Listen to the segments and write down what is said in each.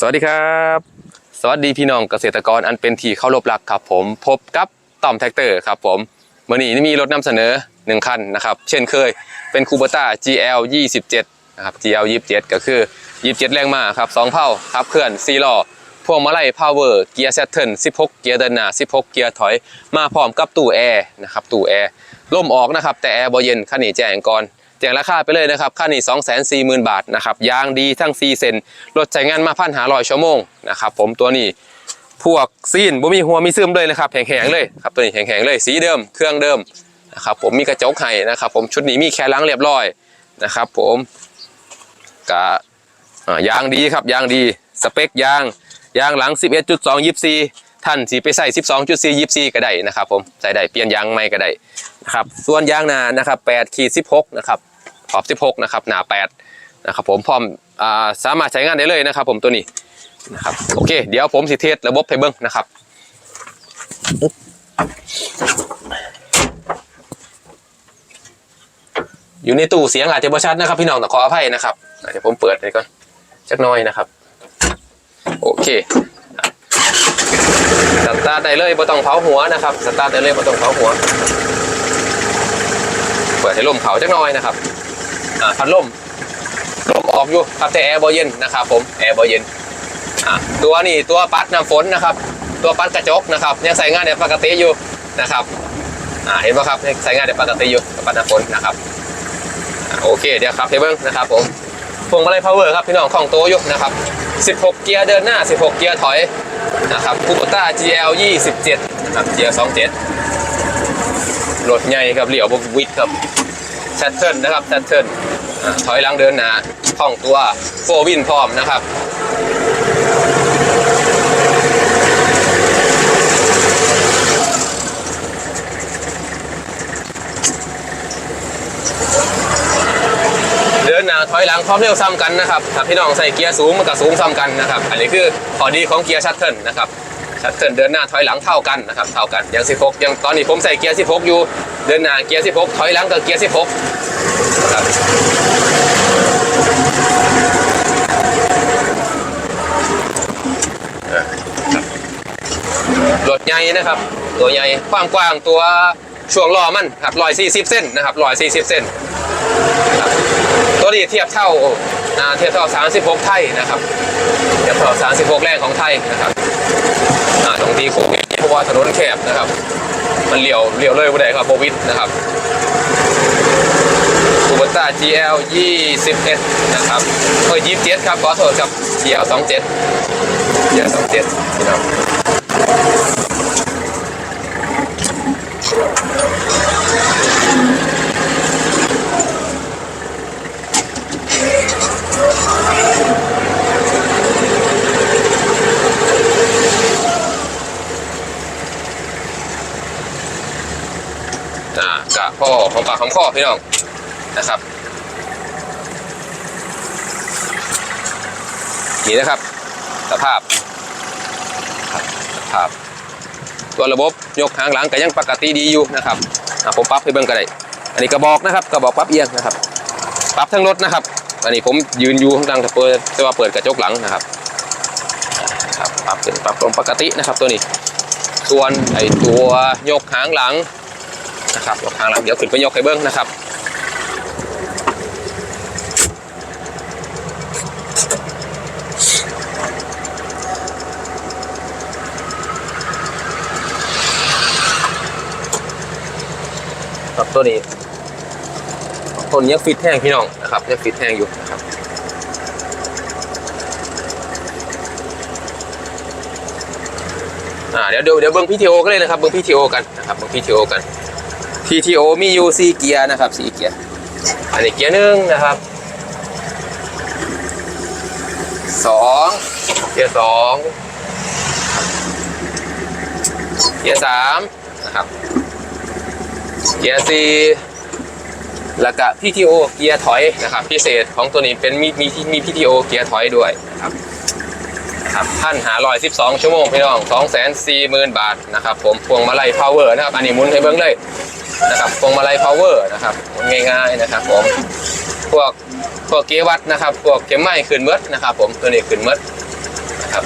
สวัสดีครับ สวัสดีพี่น้องเกษตรกรอันเป็นที่เคารพรักครับผมพบกับต่อมแท็กเตอร์ครับผมเมื่อนี้มีรถนำเสนอหนึ่งคันนะครับ เช่นเคยเป็นคูเบต้า GL 27นะครับ GL 27 ก็คือ 27 แรงมาครับสองเผ่าครับเคลื่อน4ล้อพวงมาลัยพาวเวอร์เกียร์แซตเทิล16 เกียร์เดินหน้า16 เกียร์ถอย มาพร้อมกับตู้แอร์นะครับตู้แอร์ล่มออกนะครับแต่แอร์บเย็นคันนี้แจ้งก่อน แจ้งราคาไปเลยนะครับค่านี้2 4 0 0 0 0บาทนะครับยางดีทั้ง4เซนรถใช้งานมาพันหารอยชั่วโมงนะครับผมตัวนี้พวกซีนบ่มีหัวมีซึมเลยนะครับแข็งๆเลยครับตัวนี้แข็งๆเลยสีเดิมเครื่องเดิมนะครับผมมีกระจกให้นะครับผมชุดนี้มีแค่ล้างเรียบร้อยนะครับผมกะยางดีครับยางดีสเปคยางยางหลัง 11.2 24ท่านสีไปใส่ 12.4 24 ก็ได้นะครับผมใส่ได้เปลี่ยนยางใหม่ก็ได้นะครับส่วนยางหนานะครับ8ขีด16นะครับ ขอบ 16 นะครับ หนา8นะครับผมพร้อมอ่าสามารถใช้งานได้เลยนะครับ ผมตัวนี้นะครับโอเค เดี๋ยวผมสิเทสระบบให้เบิ้งนะครับอยู่ในตู้เสียงอาจจะบ่ชัดนะครับพี่น้องแต่ขออภัยนะครับเดี๋ยวผมเปิดไปก่อนจักน้อยนะครับ โอเคสตาร์ทได้เลยบ่ต้องเผาหัวนะครับสตาร์ทได้เลยบ่ต้องเผาหัว เปิดให้ลมเขาจักน้อยนะครับ พัดลมลมออกอยู่ครับแต่แอร์บอเย็นนะครับผมแอร์บอเย็นอ่าตัวนี้ตัวปัดน้ำฝนนะครับ ตัวปัดกระจกนะครับยังใส่งานในปกติอยู่นะครับอ่าเห็นไหมครับยังใส่งานในปกติอยู่ปัดน้ำฝนนะครับอ่าโอเคเดี๋ยวครับเทเบิลนะครับผมพวงมาลัยพาวเวอร์ครับพี่น้องของโตอยู่นะครับ 16 เกียร์เดินหน้า 16 เกียร์ถอยนะครับคูโบต้า GL 27นะครับ GL 27รถใหญ่ครับเหลี่ยวบวิดครับแซตเทิลนะครับแซตเทิล ถอยหลังเดินหนาคล่องตัวโฟวินพร้อมนะครับเดินหน้าถอยหลังความเร็วซ้ำกันนะครับถ้าพี่น้องใส่เกียร์สูงมันก็สูงซ้ำกันนะครับ อันนี้คือข้อดีของเกียร์ชัตเทิลนะครับชัตเทิลเดินหน้าถอยหลังเท่ากันนะครับเท่ากันอย่าง 16อย่างตอนนี้ผมใส่เกียร์ 16 อยู่ เดินหน้าเกียร์ 16 ถอยหลังกับเกียร์ 16นะครับ รถใหญ่นะครับ ตัวใหญ่ความกว้างตัวช่วงล้อมันครับ140เส้นนะครับ140เส้นตัวนี้เทียบเท่าเทียบเท่า36ไทยนะครับเทียบเท่า36แรงของไทยนะครับอ่าตรงที่โควิดเพราะว่าถนนแคบนะครับ มันเลี้ยวเลี้ยวเลยไม่ได้ครับโควิดนะครับคูเบต้า GL 21 นะครับเอ้ย27 ครับขอโทษครับ GL 27 GL 27พี่น้องอ่ากะพ่อของปากของข้อพี่น้องนะครับนี่นะครับ สภาพสภาพ ตัวระบบยกหางหลังก็ยังปกติดีอยู่นะครับผมปรับให้เบิ่งก็ได้อันนี้กระบอกนะครับกระบอกปรับเอียงนะครับ ปรับทั้งรถนะครับ อันนี้ผมยืนอยู่ข้างหลังแต่เปิดแต่ว่าเปิดกระจกหลังนะครับครับปรับเป็นปรับลงปกตินะครับตัวนี้ ส่วนไอตัวยกหางหลังนะครับยกหางหลังเดี๋ยวขึ้นไปยกให้เบิ้งนะครับ ครับตัวนี้ตัวนี้ยังฟิตแห้งพี่น้องนะครับยังฟิตแห้งอยู่นะครับอ่าเดี๋ยวเดี๋ยวเดี๋ยวเบิ้งพีทีโอกันเลยนะครับเบิ้งพีทีโอกันนะครับเบิ้งพีทีโอกันพีทีโอมีอยู่สี่เกียร์นะครับสี่เกียร์อันนี้เกียร์หนึ่งนะครับสองเกียร์สองเกียร์สามนะครับ เกียร์ซีแล้วก็ PTO เกียร์ถอยนะครับ พิเศษของตัวนี้เป็นมีมีมี PTO เกียร์ถอยด้วยครับครับพันหาร้อยสิบสองชั่วโมงพี่น้องสองแสนสี่หมื่นบาทนะครับ ผมพวงมาลัยพาวเวอร์นะครับ อันนี้มุนให้เบิ้งเลยนะครับพวงมาลัยพาวเวอร์นะครับง่ายๆนะครับผมพวกพวกเกียร์วัดนะครับ พวกเกียร์ไม้ขึ้นเมดนะครับ ผมตัวนี้ขึ้นเมดนะครับ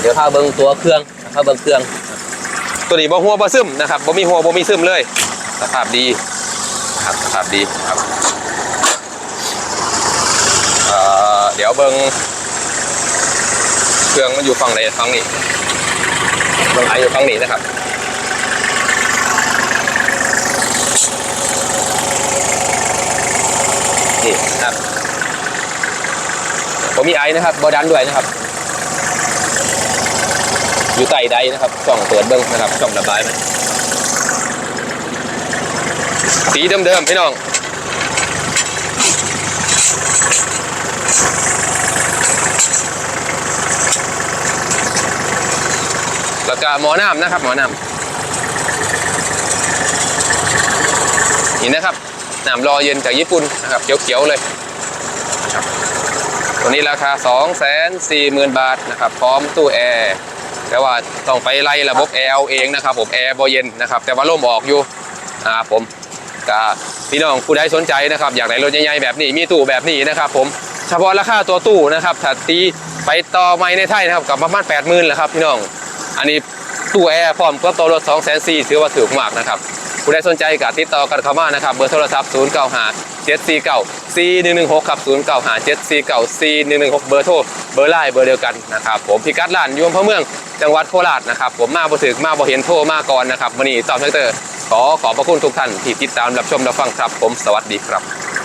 เดี๋ยวพาเบิ้งตัวเครื่องพาเบิ้งเครื่อง ตัวนี้บ่หัวบ่ซึมนะครับบ่มีหัวบ่มีซึมเลย สภาพดีนะครับสภาพดีครับเอ่อเดี๋ยวเบิ้งเครื่องมันอยู่ฝั่งไหนฝั่งนี้เบิงไออยู่ฝั่งนี้นะครับนี่ครับผมมีไอนะครับบอดันด้วยนะครับ อยู่ใต้ใดนะครับช่องเปิดเบิ้งนะครับช่องระบายมันสีเดิมๆพี่น้องแล้วก็หมอน้ำนะครับหมอน้ำนี่นะครับน้ำรอเย็นจากญี่ปุ่นนะครับเขียวๆเลยตัวนี้ราคา 2 4 0 0 0 0 บาทนะครับ พร้อมตู้แอร์ แต่ว่าต้องไปไล่ระบบแอร์เองนะครับผมแอร์บเย็นนะครับแต่ว่าร่มออกอยู่นะครับผมก็พี่น้องผู้ใดสนใจนะครับ อยากได้รถใหญ่ๆแบบนี้มีตู้แบบนี้นะครับ ผมเฉพาะราคาตัวตู้นะครับถ้าตีไปต่อไม่ในไทยนะครับกับประมาณ8 0 0 0 0แหละครับพี่น้องอันนี้ตู้แอร์พร้อมกับตัวรถ2 4 0 0 0ถือว่าถูกมากนะครับผู้ใดสนใจก็ติดต่อกันเข้ามานะครับ เบอร์โทรศัพท์0 9 5 7 4 9 4 1 1 6ครับ0 9 5 7 4 9 4 1 1 6 เบอร์โทรเบอร์ไลน์เบอร์เดียวกันนะครับผมพิกัดร้านอยู่อำเภอเมืองจังหวัดโคราชนะครับผมมาบ่ถึกมาบ่เห็นโทรมาก่อนนะครับวันนี้ตอบแท็กเตอร์ขอขอบพระคุณทุกท่านที่ติดตามรับชมรับฟังครับ ผมสวัสดีครับ